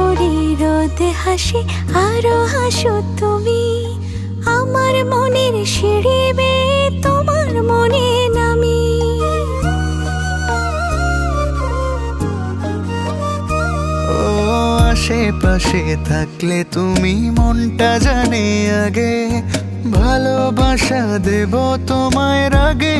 করে রোদে হাসি, আরও হাসো তুমি। আমার মনের সিঁড়ি বেয়ে তোমার মনে নামি। আশেপাশে থাকলে তুমি মনটা জানে আগে। ভালোবাসা দেব তোমায় রাগে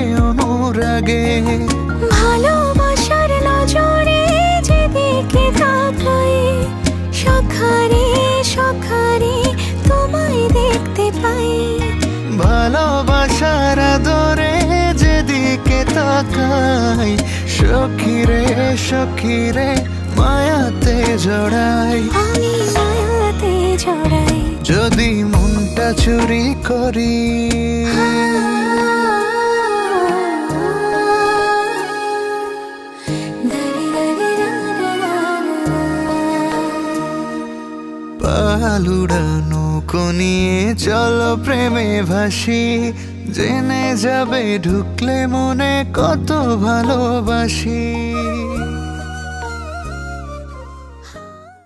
তাকাই সখিরে সখিরে মায়াতে জড়াই। আমি মায়াতে জড়াই। যদি মনটা চুরি করি। পালুড়ানো নিয়ে চলো প্রেমে ভাসি। জেনে যাবে ঢুকলে মনে কত ভালোবাসি।